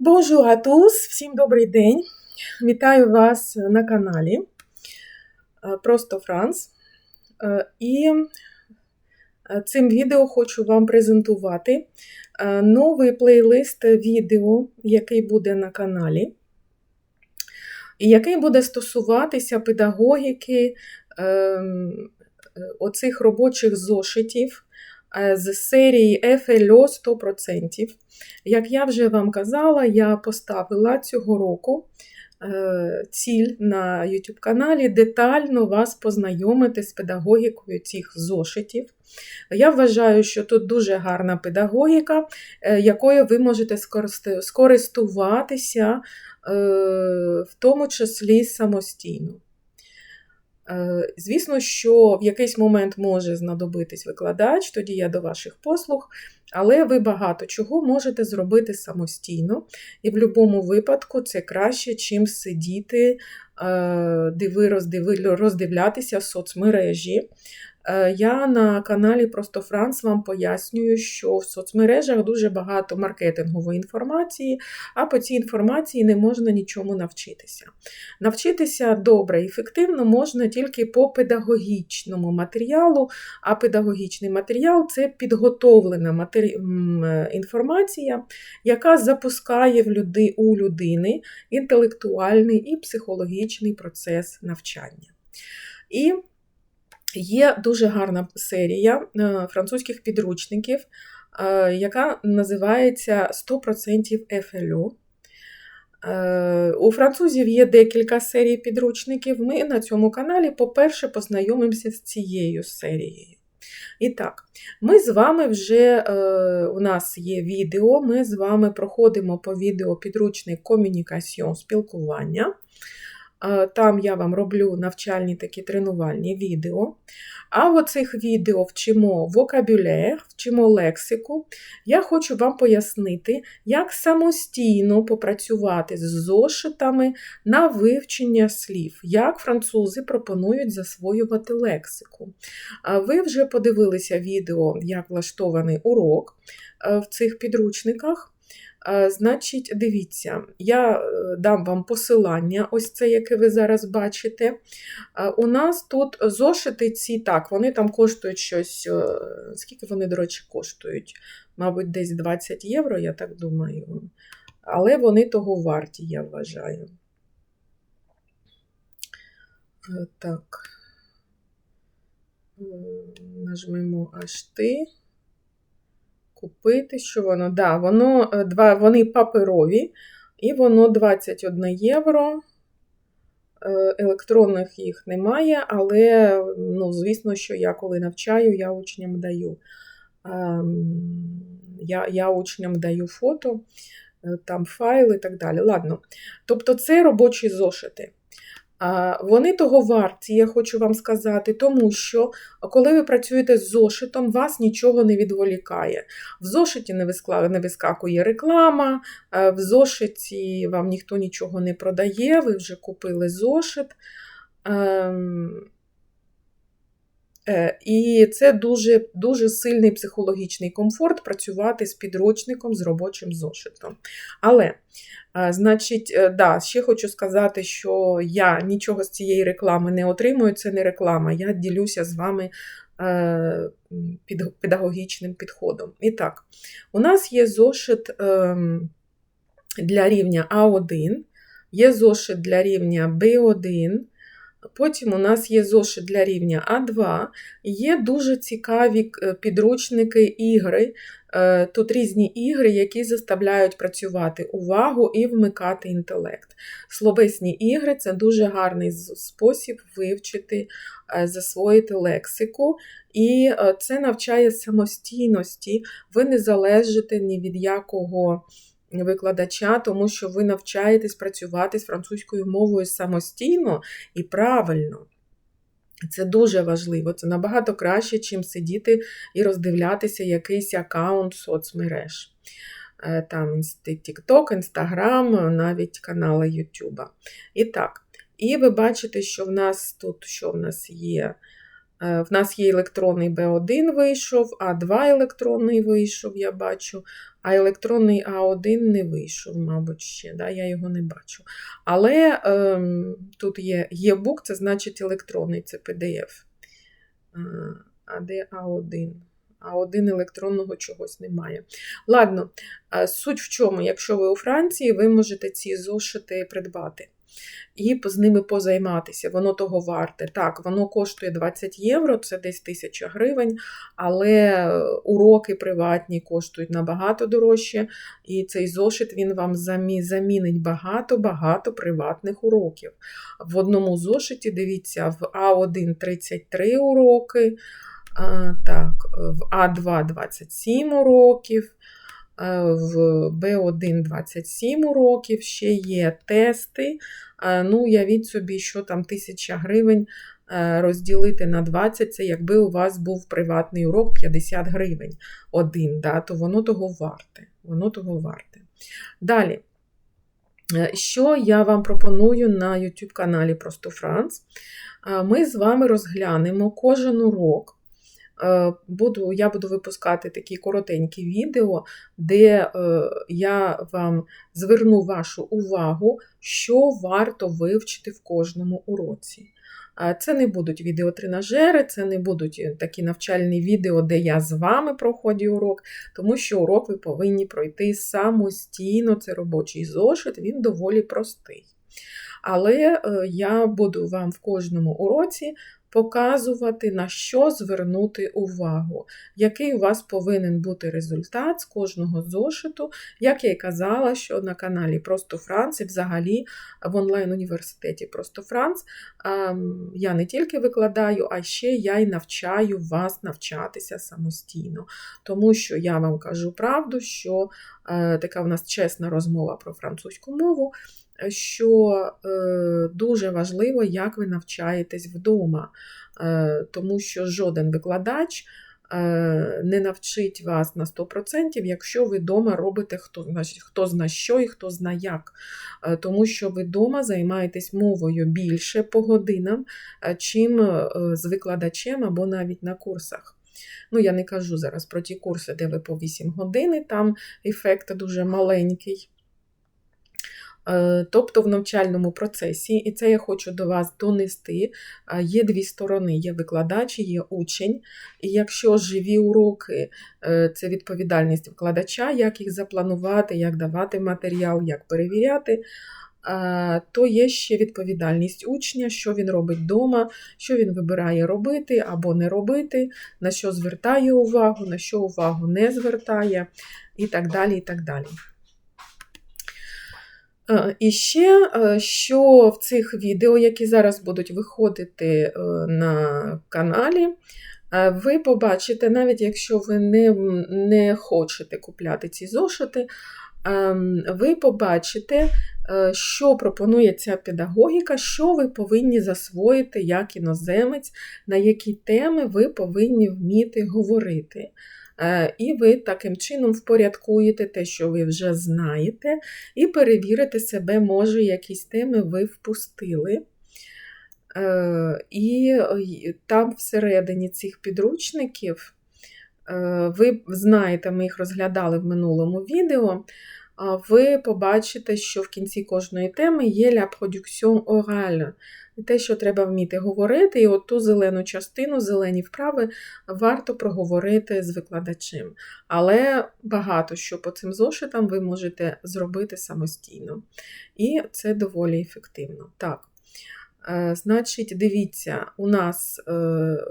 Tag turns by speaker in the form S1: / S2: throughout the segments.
S1: Bonjour à tous! Всім добрий день! Вітаю вас на каналі е, Просто Франц. Е, І е, цим відео хочу вам презентувати новий плейлист відео, який буде на каналі, і який буде стосуватися педагогіки ем, оцих робочих зошитів. З серії FLO 100%. Як я вже вам казала, я поставила цього року ціль на YouTube каналі детально вас познайомити з педагогікою цих зошитів. Я вважаю, що тут дуже гарна педагогіка, якою ви можете скористуватися, в тому числі самостійно. Звісно, що в якийсь момент може знадобитись викладач, тоді я до ваших послуг, але ви багато чого можете зробити самостійно, і в будь-якому випадку це краще, чим сидіти, диви, роздивлятися в соцмережі. Е, я на каналі Просто Франц вам пояснюю, що в соцмережах дуже багато маркетингової інформації, а по цій інформації не можна нічому навчитися. Навчитися добре і ефективно можна тільки по педагогічному матеріалу, а педагогічний матеріал це підготовлена матері... інформація, яка запускає в люди... у людини інтелектуальний і психологічний процес навчання. І Є дуже гарна серія е, французьких підручників, е, яка називається 100% FLO. Е, у французів є декілька серій підручників. Ми на цьому каналі, по-перше, познайомимося з цією серією. І так, ми з вами вже, у нас є відео, ми з вами проходимо по відео підручник комунікаціон спілкування. Там я вам роблю навчальні такі тренувальні відео. А в оцих відео вчимо вокабюлер, вчимо лексику. Я хочу вам пояснити, як самостійно попрацювати з зошитами на вивчення слів, як французи пропонують засвоювати лексику. Ви вже подивилися відео, як влаштований урок в цих підручниках. Значить, дивіться, я е, дам вам посилання, ось це, яке ви зараз бачите. У нас тут зошити ці, так, вони там коштують щось, е, скільки вони, до речі, коштують? Мабуть, десь 20 євро, я так думаю. Але вони того варті, я вважаю. Е, так, нажмемо аж ти купити, що воно? Да, воно е, два, Вони паперові, і воно 21 євро. Е, електронних їх немає, але, ну, звісно, що я коли навчаю, я учням даю. Ем, я я учням даю фото, е, там файли і так далі. Ладно. Тобто, це робочі зошити. Вони того варті, я хочу вам сказати, тому що коли ви працюєте з зошитом, вас нічого не відволікає. В зошиті не вискакує реклама, в зошиті вам ніхто нічого не продає, ви вже купили зошит. Е, і це дуже дуже сильний психологічний комфорт працювати з підручником, з робочим зошитом. Але, значить, е, да, ще хочу сказати, що я нічого з цієї реклами не отримую, це не реклама. Я ділюся з вами е, педагогічним підходом. І так, у нас є зошит ем, для рівня А1, є зошит для рівня Б1. Потім у нас є зошит для рівня А2, є дуже цікаві е, підручники ігри. Е, тут різні ігри, які заставляють працювати увагу і вмикати інтелект. Словесні ігри це дуже гарний спосіб вивчити, е, засвоїти лексику, і це навчає самостійності, ви не залежите ні від якого викладача, тому що ви навчаєтесь працювати з французькою мовою самостійно і правильно. Це дуже важливо, це набагато краще, чим сидіти і роздивлятися якийсь аккаунт соцмереж. Е, там TikTok, Instagram, навіть канали YouTube. І так, і ви бачите, що в нас тут що в нас є в нас є електронний Б1 вийшов, А2 електронний вийшов, я бачу, а електронний А1 не вийшов, мабуть, ще. Да? Я його не бачу. Але ем, тут є e-book, це значить електронний, це PDF. Е, а де А1? А1 електронного чогось немає. Ладно, суть в чому, якщо ви у Франції, ви можете ці зошити придбати і з ними позайматися. Воно того варте. Так, воно коштує 20 євро, це десь 1000 гривень, але уроки приватні коштують набагато дорожче, і цей зошит він вам замінить багато-багато приватних уроків. В одному зошиті, дивіться, в А1 33 уроки. Так, в А2 27 уроків, в Б1 27 уроків, ще є тести. Ну, Уявіть собі, що там 1000 гривень розділити на 20, це якби у вас був приватний урок 50 гривень один, да, то воно того варте. Воно того варте. Далі. Е, що я вам пропоную на YouTube каналі Просто Франц? Ми з вами розглянемо кожен урок. Е, буду, Я буду випускати такі коротенькі відео, де е, я вам зверну вашу увагу, що варто вивчити в кожному уроці. Це не будуть відеотренажери, це не будуть е, такі навчальні відео, де я з вами проходжу урок, тому що урок ви повинні пройти самостійно, це робочий зошит, він доволі простий. Але я буду вам в кожному уроці показувати, на що звернути увагу, який у вас повинен бути результат з кожного зошиту. Як я й казала, що на каналі Просто Франц і взагалі в онлайн-університеті Просто Франц я не тільки викладаю, а ще я й навчаю вас навчатися самостійно. Тому що я вам кажу правду, що е, така в нас чесна розмова про французьку мову що е, дуже важливо, як ви навчаєтесь вдома, е, тому що жоден викладач е, не навчить вас на 100%, якщо ви вдома робите хто хто зна що і хто зна як. Тому що ви вдома займаєтесь мовою більше по годинам, чим з викладачем або навіть на курсах. Ну, я не кажу зараз про ті курси, де ви по 8 годин, там ефект дуже маленький. Е, тобто в навчальному процесі, і це я хочу до вас донести, є дві сторони: є викладач є учень. І якщо живі уроки е, це відповідальність викладача, як їх запланувати, як давати матеріал, як перевіряти. То є ще відповідальність учня, що він робить вдома, що він вибирає робити або не робити, на що звертає увагу, на що увагу не звертає, і так далі. і так далі. Е, і ще, е, що в цих відео, які зараз будуть виходити е, на каналі, ви побачите, навіть якщо ви не не хочете купляти ці зошити, ем, ви побачите, що пропонує ця педагогіка, що ви повинні засвоїти як іноземець, на які теми ви повинні вміти говорити. Е, і ви таким чином впорядкуєте те, що ви вже знаєте, і перевірите себе, може, якісь теми ви впустили. Е, і там всередині цих підручників, е, ви знаєте, ми їх розглядали в минулому відео. Ви побачите, що в кінці кожної теми є la production orale те, що треба вміти говорити, і от ту зелену частину, зелені вправи варто проговорити з викладачем. Але багато що по цим зошитам ви можете зробити самостійно. І це доволі ефективно. Так. Е, значить, дивіться, у нас е,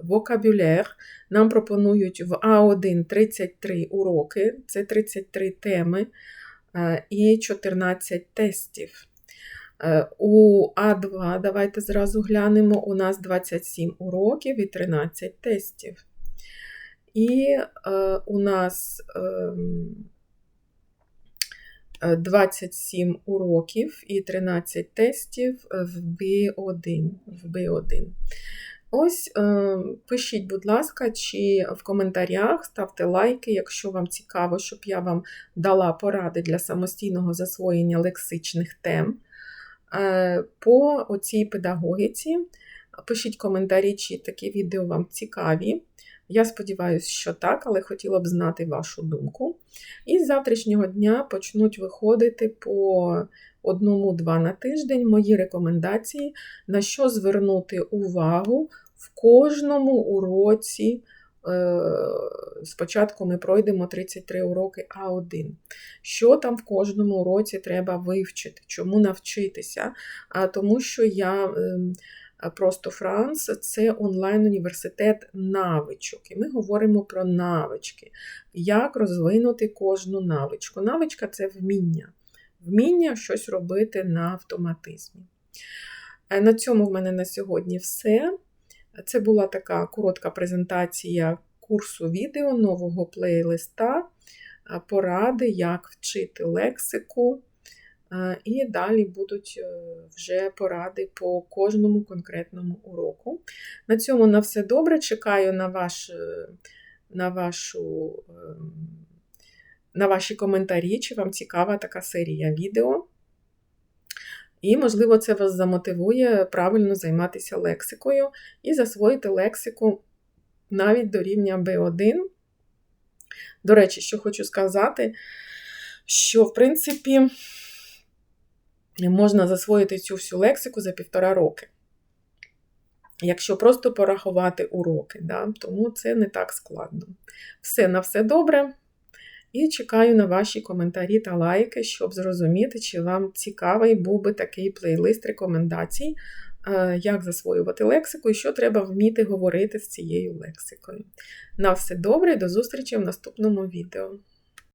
S1: вокабюлер. Нам пропонують в А1 33 уроки, це 33 теми і 14 тестів. Е, у А2, давайте зразу глянемо, у нас 27 уроків і 13 тестів. І е, у нас е, 27 уроків і 13 тестів в B1. В B1. Ось, е, пишіть, будь ласка, чи в коментарях ставте лайки, якщо вам цікаво, щоб я вам дала поради для самостійного засвоєння лексичних тем. Е, по цій педагогіці Пишіть коментарі, чи такі відео вам цікаві. Я сподіваюся, що так, але хотіла б знати вашу думку. І з завтрашнього дня почнуть виходити по одному-два на тиждень мої рекомендації, на що звернути увагу в кожному уроці. Е, спочатку ми пройдемо 33 уроки А1. Що там в кожному уроці треба вивчити, чому навчитися? А Тому що я ем, просто Франс це онлайн-університет навичок. І ми говоримо про навички. Як розвинути кожну навичку? Навичка це вміння. Вміння щось робити на автоматизмі. Е, на цьому в мене на сьогодні все. Це була така коротка презентація курсу відео нового плейлиста, поради, як вчити лексику. І далі будуть е, вже поради по кожному конкретному уроку. На цьому на все добре. Чекаю на ваш, е, на, вашу, ем, на ваші коментарі, чи вам цікава така серія відео. І, можливо, це вас замотивує правильно займатися лексикою і засвоїти лексику навіть до рівня B1. До речі, що хочу сказати, що, в принципі, можна засвоїти цю всю лексику за півтора роки. Якщо просто порахувати уроки, да? тому це не так складно. Все на все добре. І чекаю на ваші коментарі та лайки, щоб зрозуміти, чи вам цікавий був би такий плейлист рекомендацій, е, як засвоювати лексику і що треба вміти говорити з цією лексикою. На все добре, до зустрічі в наступному відео.